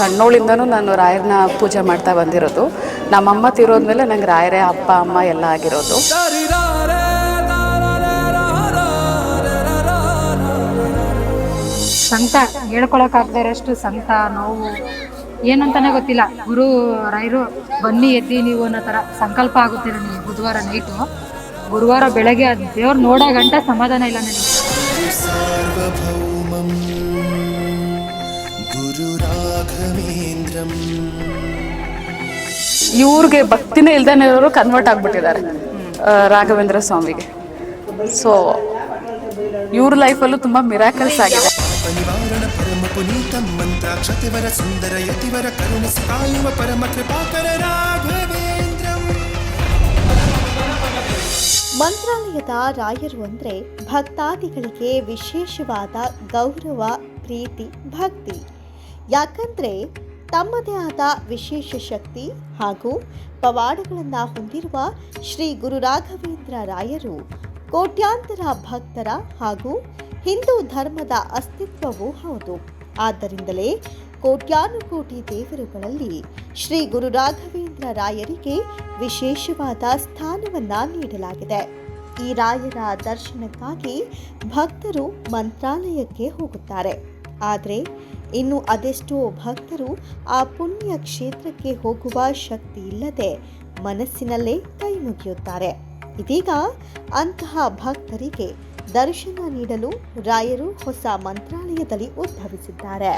ಸಣ್ಣವಳಿಂದನೂ ನಾನು ರಾಯರನ್ನ ಪೂಜೆ ಮಾಡ್ತಾ ಬಂದಿರೋದು. ನಮ್ಮಮ್ಮ ತಿರೋದ್ಮೇಲೆ ನಂಗೆ ರಾಯರೇ ಅಪ್ಪ, ಅಮ್ಮ ಎಲ್ಲ ಆಗಿರೋದು. ಸಂತ ಹೇಳ್ಕೊಳಕ್ಕಾಗದೇ ಇರೋಷ್ಟು ಸಂತ ನೋವು, ಏನಂತಾನೆ ಗೊತ್ತಿಲ್ಲ. ಗುರು ರಾಯರು, ಬನ್ನಿ, ಎದ್ದಿ ನೀವು ಅನ್ನೋ ಥರ ಸಂಕಲ್ಪ ಆಗುತ್ತೆ ನನಗೆ ಬುಧವಾರ ನೈಟು ಗುರುವಾರ ಬೆಳಗ್ಗೆ, ದೇವ್ರು ನೋಡೋ ಗಂಟ ಸಮಾಧಾನ ಇಲ್ಲ ನನಗೆ. ಇವ್ರಿಗೆ ಭಕ್ತಿನೇ ಇಲ್ದೇ ಇರೋರು ಕನ್ವರ್ಟ್ ಆಗ್ಬಿಟ್ಟಿದ್ದಾರೆ ರಾಘವೇಂದ್ರ ಸ್ವಾಮಿಗೆ. ಸೊ ಇವ್ರ ಲೈಫಲ್ಲೂ ತುಂಬ ಮಿರಾಕಲ್ಸ್ ಆಗಿದೆ. ನಿವಾರಣ ಪರಮ ಪುನೀತಂ ಮಂತ್ರಾಕ್ಷತಿವರ ಸುಂದರ ಯತಿವರ ಕರುಣಿಸಿ ಕಾಯುವ ಪರಮ ಕೃಪಾಕರ ರಾಘವೇಂದ್ರಂ. ಮಂತ್ರಾಲಯದ ರಾಯರು ಅಂದರೆ ಭಕ್ತಾದಿಗಳಿಗೆ ವಿಶೇಷವಾದ ಗೌರವ ಪ್ರೀತಿ ಭಕ್ತಿ. ಯಾಕಂದರೆ ತಮ್ಮದೇ ಆದ ವಿಶೇಷ ಶಕ್ತಿ ಹಾಗೂ ಪವಾಡಗಳನ್ನು ಹೊಂದಿರುವ ಶ್ರೀ ಗುರು ರಾಘವೇಂದ್ರ ರಾಯರು ಕೋಟ್ಯಾಂತರ ಭಕ್ತರ ಹಾಗೂ ಹಿಂದೂ ಧರ್ಮದ ಅಸ್ತಿತ್ವವೂ ಹೌದು. ಆದ್ದರಿಂದಲೇ ಕೋಟ್ಯಾನುಕೋಟಿ ದೇವರುಗಳಲ್ಲಿ ಶ್ರೀ ಗುರು ರಾಘವೇಂದ್ರ ರಾಯರಿಗೆ ವಿಶೇಷವಾದ ಸ್ಥಾನವನ್ನ ನೀಡಲಾಗಿದೆ. ಈ ರಾಯರ ದರ್ಶನಕ್ಕಾಗಿ ಭಕ್ತರು ಮಂತ್ರಾಲಯಕ್ಕೆ ಹೋಗುತ್ತಾರೆ. ಆದರೆ ಇನ್ನು ಅದೆಷ್ಟೋ ಭಕ್ತರು ಆ ಪುಣ್ಯ ಕ್ಷೇತ್ರಕ್ಕೆ ಹೋಗುವ ಶಕ್ತಿ ಇಲ್ಲದೆ ಮನಸ್ಸಿನಲ್ಲೇ ಕೈ ಮುಗಿಯುತ್ತಾರೆ. ಇದೀಗ ಅಂತಹ ಭಕ್ತರಿಗೆ ದರ್ಶನ ನೀಡಲು ರಾಯರು ಹೊಸ ಮಂತ್ರಾಲಯದಲ್ಲಿ ಉದ್ಭವಿಸಿದ್ದಾರೆ.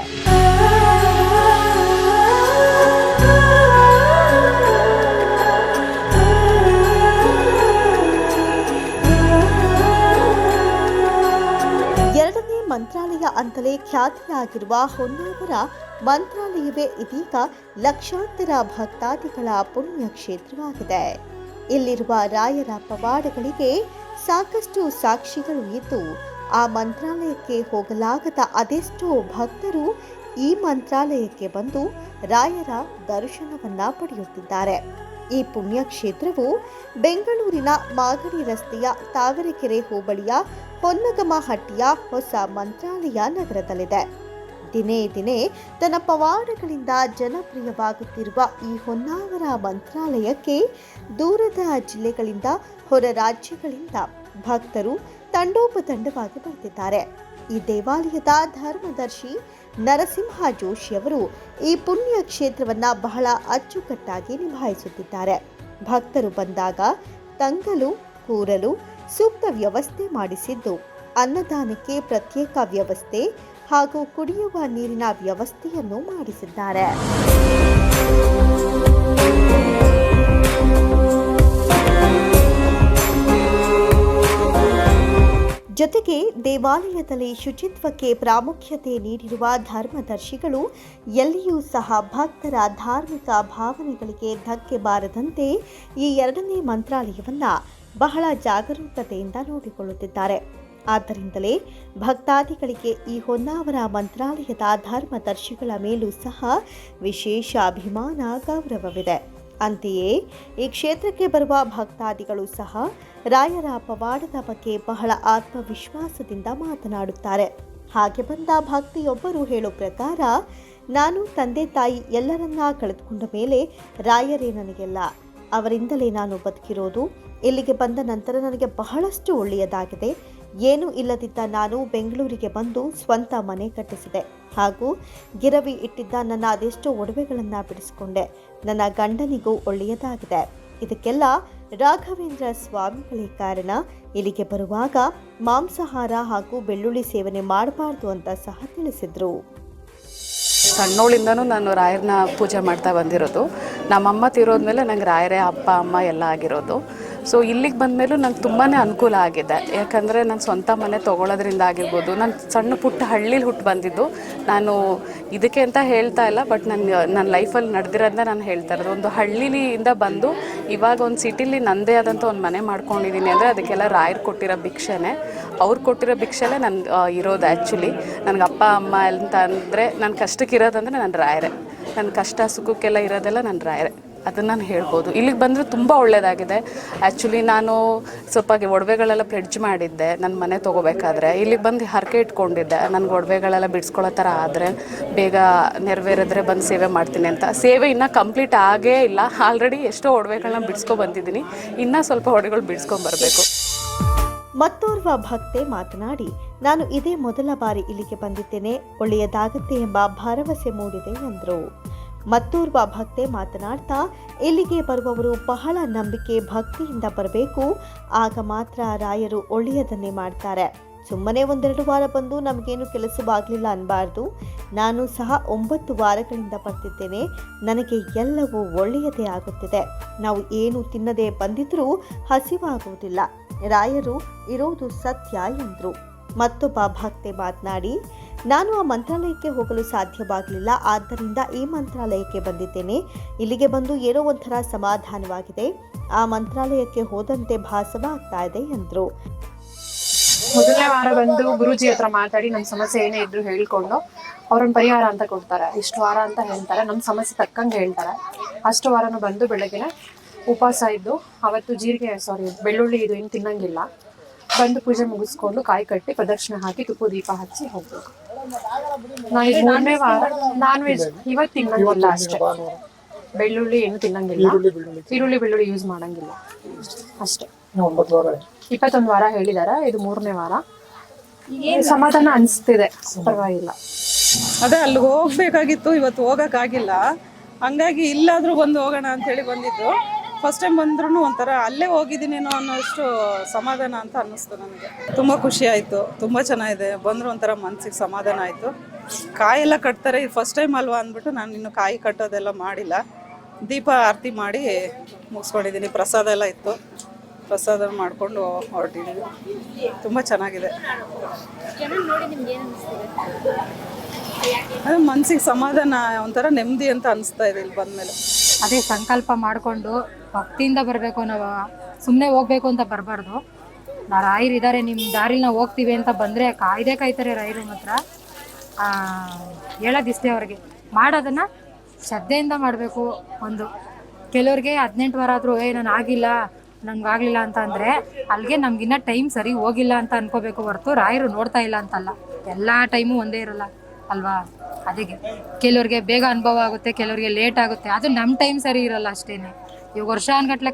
ಮಂತ್ರಾಲಯ ಅಂತಲೇ ಖ್ಯಾತಿಯಾಗಿರುವ ಹೊನ್ನಾವರ ಮಂತ್ರಾಲಯವೇ ಇದೀಗ ಲಕ್ಷಾಂತರ ಭಕ್ತಾದಿಗಳ ಪುಣ್ಯ ಕ್ಷೇತ್ರವಾಗಿದೆ. ಇಲ್ಲಿರುವ ರಾಯರ ಪವಾಡಗಳಿಗೆ ಸಾಕಷ್ಟು ಸಾಕ್ಷಿಗಳು ಇದ್ದು, ಆ ಮಂತ್ರಾಲಯಕ್ಕೆ ಹೋಗಲಾಗದ ಅದೆಷ್ಟೋ ಭಕ್ತರು ಈ ಮಂತ್ರಾಲಯಕ್ಕೆ ಬಂದು ರಾಯರ ದರ್ಶನವನ್ನ ಪಡೆಯುತ್ತಿದ್ದಾರೆ. ಈ ಪುಣ್ಯ ಕ್ಷೇತ್ರವು ಬೆಂಗಳೂರಿನ ಮಾಗಡಿ ರಸ್ತೆಯ ತಾವರೆಕೆರೆ ಹೋಬಳಿಯ ಹೊನ್ನಗಮಹಟ್ಟಿಯ ಹೊಸ ಮಂತ್ರಾಲಯ ನಗರದಲ್ಲಿದೆ. ದಿನೇ ದಿನೇ ತನ್ನ ಪವಾಡಗಳಿಂದ ಜನಪ್ರಿಯವಾಗುತ್ತಿರುವ ಈ ಹೊನ್ನಾವರ ಮಂತ್ರಾಲಯಕ್ಕೆ ದೂರದ ಜಿಲ್ಲೆಗಳಿಂದ ಹೊರ ರಾಜ್ಯಗಳಿಂದ ಭಕ್ತರು ತಂಡೋಪತಂಡವಾಗಿ ಬರ್ತಿದ್ದಾರೆ. ಈ ದೇವಾಲಯದ ಧರ್ಮದರ್ಶಿ ನರಸಿಂಹ ಜೋಶಿಯವರು ಈ ಪುಣ್ಯ ಕ್ಷೇತ್ರವನ್ನ ಬಹಳ ಅಚ್ಚುಕಟ್ಟಾಗಿ ನಿಭಾಯಿಸುತ್ತಿದ್ದಾರೆ. ಭಕ್ತರು ಬಂದಾಗ ತಂಗಲು, ಕೂರಲು ಸೂಕ್ತ ವ್ಯವಸ್ಥೆ ಮಾಡಿಸಿದ್ದು, ಅನ್ನದಾನಕ್ಕೆ ಪ್ರತ್ಯೇಕ ವ್ಯವಸ್ಥೆ ಹಾಗೂ ಕುಡಿಯುವ ನೀರಿನ ವ್ಯವಸ್ಥೆಯನ್ನು ಮಾಡಿಸಿದ್ದಾರೆ. ಜೊತೆಗೆ ದೇವಾಲಯದಲ್ಲಿ ಶುಚಿತ್ವಕ್ಕೆ ಪ್ರಾಮುಖ್ಯತೆ ನೀಡಿರುವ ಧರ್ಮದರ್ಶಿಗಳು ಎಲ್ಲಿಯೂ ಸಹ ಭಕ್ತರ ಧಾರ್ಮಿಕ ಭಾವನೆಗಳಿಗೆ ಧಕ್ಕೆ ಬಾರದಂತೆ ಈ ಎರಡನೇ ಮಂತ್ರಾಲಯವನ್ನು ಬಹಳ ಜಾಗರೂಕತೆಯಿಂದ ನೋಡಿಕೊಳ್ಳುತ್ತಿದ್ದಾರೆ. ಆದ್ದರಿಂದಲೇ ಭಕ್ತಾದಿಗಳಿಗೆ ಈ ಹೊನ್ನಾವರ ಮಂತ್ರಾಲಯದ ಧರ್ಮದರ್ಶಿಗಳ ಮೇಲೂ ಸಹ ವಿಶೇಷ ಅಭಿಮಾನ ಗೌರವವಿದೆ. ಅಂತೆಯೇ ಈ ಕ್ಷೇತ್ರಕ್ಕೆ ಬರುವ ಭಕ್ತಾದಿಗಳು ಸಹ ರಾಯರ ಪವಾಡದ ಬಗ್ಗೆ ಬಹಳ ಆತ್ಮವಿಶ್ವಾಸದಿಂದ ಮಾತನಾಡುತ್ತಾರೆ. ಹಾಗೆ ಬಂದ ಭಕ್ತಿಯೊಬ್ಬರು ಹೇಳೋ ಪ್ರಕಾರ, ನಾನು ತಂದೆ ತಾಯಿ ಎಲ್ಲರನ್ನ ಕಳೆದುಕೊಂಡ ಮೇಲೆ ರಾಯರೇ ನನಗೆಲ್ಲ. ಅವರಿಂದಲೇ ನಾನು ಬದುಕಿರೋದು. ಇಲ್ಲಿಗೆ ಬಂದ ನಂತರ ನನಗೆ ಬಹಳಷ್ಟು ಒಳ್ಳೆಯದಾಗಿದೆ. ಏನೂ ಇಲ್ಲದಿದ್ದ ನಾನು ಬೆಂಗಳೂರಿಗೆ ಬಂದು ಸ್ವಂತ ಮನೆ ಕಟ್ಟಿಸಿದೆ. ಹಾಗೂ ಗಿರವಿ ಇಟ್ಟಿದ್ದ ನನ್ನ ಅದೆಷ್ಟೋ ಒಡವೆಗಳನ್ನು ಬಿಡಿಸಿಕೊಂಡೆ. ನನ್ನ ಗಂಡನಿಗೂ ಒಳ್ಳೆಯದಾಗಿದೆ. ಇದಕ್ಕೆಲ್ಲ ರಾಘವೇಂದ್ರ ಸ್ವಾಮಿಗಳೇ ಕಾರಣ. ಇಲ್ಲಿಗೆ ಬರುವಾಗ ಮಾಂಸಾಹಾರ ಹಾಗೂ ಬೆಳ್ಳುಳ್ಳಿ ಸೇವನೆ ಮಾಡಬಾರ್ದು ಅಂತ ಸಹ ತಿಳಿಸಿದ್ರು. ಸಣ್ಣೋಳಿಂದನೂ ನಾನು ರಾಯರನ್ನ ಪೂಜೆ ಮಾಡ್ತಾ ಬಂದಿರೋದು. ನಮ್ಮಮ್ಮ ತೀರೋದ್ಮೇಲೆ ನಂಗೆ ರಾಯರೇ ಅಪ್ಪ, ಅಮ್ಮ ಎಲ್ಲ ಆಗಿರೋದು. ಸೊ ಇಲ್ಲಿಗೆ ಬಂದಮೇಲೂ ನಂಗೆ ತುಂಬಾ ಅನುಕೂಲ ಆಗಿದೆ. ಯಾಕಂದರೆ ನಾನು ಸ್ವಂತ ಮನೆ ತೊಗೊಳೋದ್ರಿಂದ ಆಗಿರ್ಬೋದು. ನಾನು ಸಣ್ಣ ಪುಟ್ಟ ಹಳ್ಳಿಲಿ ಹುಟ್ಟು ಬಂದಿದ್ದು. ನಾನು ಇದಕ್ಕೆ ಅಂತ ಹೇಳ್ತಾ ಇಲ್ಲ, ಬಟ್ ನನ್ನ ನನ್ನ ಲೈಫಲ್ಲಿ ನಡೆದಿರೋದನ್ನ ನಾನು ಹೇಳ್ತಾ ಇರೋದು. ಒಂದು ಹಳ್ಳಿಲಿಂದ ಬಂದು ಇವಾಗ ಒಂದು ಸಿಟಿಲಿ ನನ್ನದೇ ಆದಂಥ ಒಂದು ಮನೆ ಮಾಡ್ಕೊಂಡಿದ್ದೀನಿ ಅಂದರೆ ಅದಕ್ಕೆಲ್ಲ ರಾಯರು ಕೊಟ್ಟಿರೋ ಭಿಕ್ಷೆನೇ. ಅವ್ರು ಕೊಟ್ಟಿರೋ ಭಿಕ್ಷೆನೇ ನನ್ನ ಇರೋದು ಆ್ಯಕ್ಚುಲಿ ನನಗೆ ಅಪ್ಪ, ಅಮ್ಮ ಅಂತ ಅಂದರೆ ನನ್ನ ಕಷ್ಟಕ್ಕೆ ಇರೋದಂದರೆ ನನ್ನ ರಾಯರೇ. ನನ್ನ ಕಷ್ಟ, ಸುಖಕ್ಕೆಲ್ಲ ಇರೋದೆಲ್ಲ ನನ್ನ ರಾಯರೇ. ಅದನ್ನು ನಾನು ಹೇಳ್ಬೋದು. ಇಲ್ಲಿಗೆ ಬಂದರೆ ತುಂಬ ಒಳ್ಳೆಯದಾಗಿದೆ ಆ್ಯಕ್ಚುಲಿ ನಾನು ಸ್ವಲ್ಪ ಒಡವೆಗಳೆಲ್ಲ ಪ್ಲೆಡ್ಜ್ ಮಾಡಿದ್ದೆ. ನನ್ನ ಮನೆ ತೊಗೋಬೇಕಾದ್ರೆ. ಇಲ್ಲಿಗೆ ಬಂದು ಹರಕೆ ಇಟ್ಕೊಂಡಿದ್ದೆ. ನನಗೆ ಒಡವೆಗಳೆಲ್ಲ ಬಿಡಿಸ್ಕೊಳ್ಳೋ ಥರ ಆದರೆ ಬೇಗ ನೆರವೇರಿದ್ರೆ ಬಂದು ಸೇವೆ ಮಾಡ್ತೀನಿ ಅಂತ. ಸೇವೆ ಇನ್ನೂ ಕಂಪ್ಲೀಟ್ ಆಗೇ ಇಲ್ಲ. ಆಲ್ರೆಡಿ ಎಷ್ಟೋ ಒಡವೆಗಳನ್ನ ಬಿಡಿಸ್ಕೊ ಬಂದಿದ್ದೀನಿ. ಇನ್ನೂ ಸ್ವಲ್ಪ ಒಡವೆಗಳು ಬಿಡಿಸ್ಕೊಂಬರ್ಬೇಕು ಮತ್ತೋರ್ವ ಭಕ್ತೆ ಮಾತನಾಡಿ, ನಾನು ಇದೇ ಮೊದಲ ಬಾರಿ ಇಲ್ಲಿಗೆ ಬಂದಿದ್ದೇನೆ. ಒಳ್ಳೆಯದಾಗುತ್ತೆ ಎಂಬ ಭರವಸೆ ಮೂಡಿದೆ ಎಂದರು. ಮತ್ತೋರ್ವ ಭಕ್ತೆ ಮಾತನಾಡ್ತಾ ಇಲ್ಲಿಗೆ ಬರುವವರು ಬಹಳ ನಂಬಿಕೆ ಭಕ್ತಿಯಿಂದ ಬರಬೇಕು. ಆಗ ಮಾತ್ರ ರಾಯರು ಒಳ್ಳೆಯದನ್ನೇ ಮಾಡ್ತಾರೆ. ಸುಮ್ಮನೆ ಒಂದೆರಡು ವಾರ ಬಂದು ನಮಗೇನು ಕೆಲಸವಾಗಲಿಲ್ಲ ಅನ್ಬಾರ್ದು. ನಾನು ಸಹ ಒಂಬತ್ತು ವಾರಗಳಿಂದ ಬರ್ತಿದ್ದೇನೆ. ನನಗೆ ಎಲ್ಲವೂ ಒಳ್ಳೆಯದೇ ಆಗುತ್ತಿದೆ. ನಾವು ಏನು ತಿನ್ನದೆ ಬಂದಿದ್ರೂ ಹಸಿವಾಗುವುದಿಲ್ಲ. ರಾಯರು ಇರೋದು ಸತ್ಯ ಎಂದರು. ಮತ್ತೊಬ್ಬ ಭಕ್ತೆ ಮಾತನಾಡಿ ನಾನು ಆ ಮಂತ್ರಾಲಯಕ್ಕೆ ಹೋಗಲು ಸಾಧ್ಯವಾಗಲಿಲ್ಲ, ಆದ್ದರಿಂದ ಈ ಮಂತ್ರಾಲಯಕ್ಕೆ ಬಂದಿದ್ದೇನೆ. ಇಲ್ಲಿಗೆ ಬಂದು ಏನೋ ಒಂಥರ ಸಮಾಧಾನವಾಗಿದೆ. ಆ ಮಂತ್ರಾಲಯಕ್ಕೆ ಹೋದಂತೆ ಭಾಸವ ಆಗ್ತಾ ಇದೆ ಎಂದರು. ಮೊದಲನೇ ವಾರ ಬಂದು ಗುರುಜಿ ಹತ್ರ ಮಾತಾಡಿ ನಮ್ಮ ಸಮಸ್ಯೆ ಏನೇ ಇದ್ರು ಹೇಳ್ಕೊಂಡು ಅವ್ರನ್ನ ಪರಿಹಾರ ಅಂತ ಕೊಡ್ತಾರೆ. ಇಷ್ಟು ವಾರ ಅಂತ ಹೇಳ್ತಾರೆ. ನಮ್ಮ ಸಮಸ್ಯೆ ತಕ್ಕಂಗೆ ಹೇಳ್ತಾರೆ. ಅಷ್ಟು ವಾರನೂ ಬಂದು ಬೆಳಗ್ಗೆ ಉಪವಾಸ ಇದ್ದು, ಅವತ್ತು ಜೀರಿಗೆ ಸಾರಿ ಬೆಳ್ಳುಳ್ಳಿ ಇದು ಏನು ತಿನ್ನಂಗಿಲ್ಲ. ಬಂದು ಪೂಜೆ ಮುಗಿಸ್ಕೊಂಡು ಕಾಯಿ ಕಟ್ಟಿ ಪ್ರದಕ್ಷಿಣೆ ಹಾಕಿ ತುಪ್ಪು ದೀಪ ಹಚ್ಚಿ ಹೋಗ್ಬೇಕು. ನಾನು ಈಗ ಮೂರನೇ ವಾರ ನಾನ್ ವೆಜ್ ಇವತ್ತು ತಿನ್ನಂಗಿಲ್ಲ ಅಷ್ಟೇ. ಬೆಳ್ಳುಳ್ಳಿ ಏನು ತಿನ್ನಂಗಿಲ್ಲ. ಈರುಳ್ಳಿ ಬೆಳ್ಳುಳ್ಳಿ. ಯೂಸ್ ಮಾಡಂಗಿಲ್ಲ. ಅಷ್ಟೇ. ಇಪ್ಪತ್ತೊಂದು ವಾರ ಹೇಳಿದಾರೆ ಇದು ಮೂರನೇ ವಾರ. ಸಮಾಧಾನ ಅನಿಸ್ತಿದೆ. ಪರವಾಗಿಲ್ಲ. ಅದೇ ಅಲ್ಲಿಗೆ ಹೋಗ್ಬೇಕಾಗಿತ್ತು ಇವತ್ತು ಹೋಗಕ್ಕಾಗಿಲ್ಲ. ಹಂಗಾಗಿ ಇಲ್ಲಾದ್ರೂ ಬಂದು ಹೋಗೋಣ ಅಂತ ಹೇಳಿ ಬಂದಿದ್ದು. ಫಸ್ಟ್ ಟೈಮ್ ಬಂದ್ರೂ ಒಂಥರ ಅಲ್ಲೇ ಹೋಗಿದ್ದೀನೇನೋ ಅನ್ನೋಷ್ಟು ಸಮಾಧಾನ ಅಂತ ಅನ್ನಿಸ್ತು ನನಗೆ. ತುಂಬ ಖುಷಿ ಆಯಿತು, ತುಂಬ ಚೆನ್ನಾಗಿದೆ. ಬಂದರೂ ಒಂಥರ ಮನಸ್ಸಿಗೆ ಸಮಾಧಾನ ಆಯಿತು. ಕಾಯೆಲ್ಲ ಕಟ್ತಾರೆ, ಇದು ಫಸ್ಟ್ ಟೈಮ್ ಅಲ್ವಾ ಅಂದ್ಬಿಟ್ಟು ನಾನು ಇನ್ನು ಕಾಯಿ ಕಟ್ಟೋದೆಲ್ಲ ಮಾಡಿಲ್ಲ. ದೀಪ ಆರತಿ ಮಾಡಿ ಮುಗಿಸ್ಕೊಂಡಿದ್ದೀನಿ. ಪ್ರಸಾದ ಎಲ್ಲ ಇತ್ತು. ಪ್ರಸಾದ ಮಾಡಿಕೊಂಡು ಹೊರಟಿದ್ದೀವಿ ತುಂಬ ಚೆನ್ನಾಗಿದೆ. ಅದು ಮನಸ್ಸಿಗೆ ಸಮಾಧಾನ, ಒಂಥರ ನೆಮ್ಮದಿ ಅಂತ ಅನಿಸ್ತಾ ಇದೆ ಇಲ್ಲಿ ಬಂದಮೇಲೆ. ಅದೇ ಸಂಕಲ್ಪ ಮಾಡಿಕೊಂಡು ಭಕ್ತಿಯಿಂದ ಬರಬೇಕು ನಾವು ಸುಮ್ಮನೆ ಹೋಗ್ಬೇಕು ಅಂತ ಬರಬಾರ್ದು. ನಾ ರಾಯರು ಇದ್ದಾರೆ ನಿಮ್ಮ ದಾರಿಲಿ ನಾವು ಹೋಗ್ತೀವಿ ಅಂತ ಬಂದರೆ ಕಾಯ್ದೆ ಕಾಯ್ತಾರೆ ರಾಯರು ಮಾತ್ರ. ಹೇಳೋದಿಷ್ಟೇ ಅವ್ರಿಗೆ. ಮಾಡೋದನ್ನು ಶ್ರದ್ಧೆಯಿಂದ ಮಾಡಬೇಕು ಒಂದು. ಕೆಲವ್ರಿಗೆ ಹದಿನೆಂಟು ವಾರ ಆದರೂ, ಏ, ನಾನು ಆಗಿಲ್ಲ ನಂಗೆ ಆಗಲಿಲ್ಲ ಅಂತ ಅಂದರೆ ಅಲ್ಲಿಗೆ ನಮಗಿನ್ನ ಟೈಮ್ ಸರಿ ಹೋಗಿಲ್ಲ ಅಂತ ಅನ್ಕೋಬೇಕು ಹೊರತು ರಾಯರು ನೋಡ್ತಾ ಇಲ್ಲ ಅಂತಲ್ಲ. ಎಲ್ಲ ಟೈಮು ಒಂದೇ ಇರಲ್ಲ, ಅಲ್ವಾ? ಅದಕ್ಕೆ. ಕೆಲವ್ರಿಗೆ ಬೇಗ ಅನುಭವ ಆಗುತ್ತೆ, ಕೆಲವ್ರಿಗೆ ಲೇಟ್ ಆಗುತ್ತೆ. ಅದು ನಮ್ಮ ಟೈಮ್ ಸರಿ ಇರಲ್ಲ ಅಷ್ಟೇನೆ. ಇವಾಗ ವರ್ಷ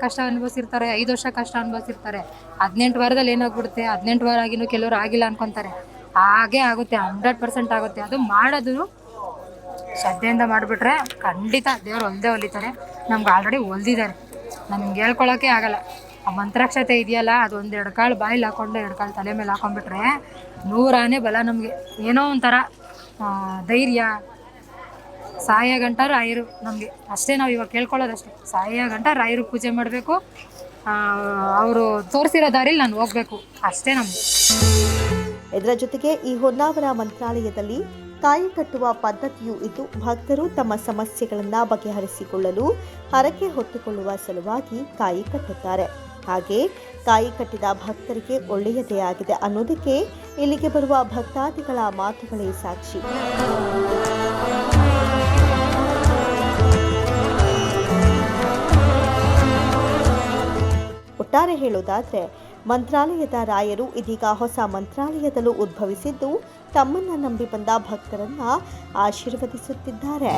ಕಷ್ಟ ಅನುಭವಿಸಿರ್ತಾರೆ, ಐದು ವರ್ಷ ಕಷ್ಟ ಅನುಭವಿಸಿರ್ತಾರೆ. ಹದಿನೆಂಟು ವಾರದಲ್ಲಿ ಏನಾಗ್ಬಿಡುತ್ತೆ, ಹದಿನೆಂಟು ವಾರ ಆಗಿನೂ ಕೆಲವ್ರು ಆಗಿಲ್ಲ ಅನ್ಕೊಂತಾರೆ. ಹಾಗೆ ಆಗುತ್ತೆ ಹಂಡ್ರೆಡ್ ಪರ್ಸೆಂಟ್ ಆಗುತ್ತೆ. ಅದು ಮಾಡೋದು ಶ್ರದ್ಧೆಯಿಂದ ಮಾಡಿಬಿಟ್ರೆ ಖಂಡಿತ ದೇವ್ರು ಹೊಲ್ದೇ ಹೊಲಿತಾರೆ ನಮ್ಗೆ ಆಲ್ರೆಡಿ ಹೊಲ್ದಿದ್ದಾರೆ ನಮ್ಗೆ ಹೇಳ್ಕೊಳಕ್ಕೆ ಆಗಲ್ಲ. ಆ ಮಂತ್ರಾಕ್ಷತೆ ಇದೆಯಲ್ಲ ಅದು ಒಂದು ಎರಡು ಕಾಳು ಬಾಯಿಲಿ ಹಾಕೊಂಡು, ಎರಡು ಕಾಳು ತಲೆ ಮೇಲೆ ಹಾಕೊಂಡ್ಬಿಟ್ರೆ ನೂರಾನೇ ಬಲ ನಮಗೆ. ಏನೋ ಒಂಥರ ಧೈರ್ಯ, ಸಾಯ ಗಂಟ ರಾಯರು ನಮಗೆ. ಅಷ್ಟೇ ನಾವು ಇವಾಗ ಕೇಳ್ಕೊಳ್ಳೋದಷ್ಟೇ. ಸಾಯ ಗಂಟ ರಾಯರು ಪೂಜೆ ಮಾಡಬೇಕು. ಅವರು ತೋರಿಸಿರೋ ದಾರಿಲಿ ನಾನು ಹೋಗ್ಬೇಕು. ಅಷ್ಟೇ ನಮ್ಗೆ ಇದರ ಜೊತೆಗೆ ಈ ಹೊನ್ನಾವರ ಮಂತ್ರಾಲಯದಲ್ಲಿ ಕಾಯಿ ಕಟ್ಟುವ ಪದ್ಧತಿಯೂ ಇದ್ದು, ಭಕ್ತರು ತಮ್ಮ ಸಮಸ್ಯೆಗಳನ್ನು ಬಗೆಹರಿಸಿಕೊಳ್ಳಲು ಹರಕೆ ಹೊತ್ತುಕೊಳ್ಳುವ ಸಲುವಾಗಿ ತಾಯಿ ಕಟ್ಟುತ್ತಾರೆ. ಹಾಗೆ ತಾಯಿ ಕಟ್ಟಿದ ಭಕ್ತರಿಗೆ ಒಳ್ಳೆಯದೇ ಆಗಿದೆ ಅನ್ನೋದಕ್ಕೆ ಇಲ್ಲಿಗೆ ಬರುವ ಭಕ್ತಾದಿಗಳ ಮಾತುಗಳೇ ಸಾಕ್ಷಿ. ಒಟ್ಟಾರೆ ಹೇಳೋದಾದ್ರೆ, ಮಂತ್ರಾಲಯದ ರಾಯರು ಇದೀಗ ಹೊಸ ಮಂತ್ರಾಲಯದಲ್ಲೂ ಉದ್ಭವಿಸಿದ್ದು ತಮ್ಮನ್ನ ನಂಬಿ ಬಂದ ಭಕ್ತರನ್ನ ಆಶೀರ್ವದಿಸುತ್ತಿದ್ದಾರೆ.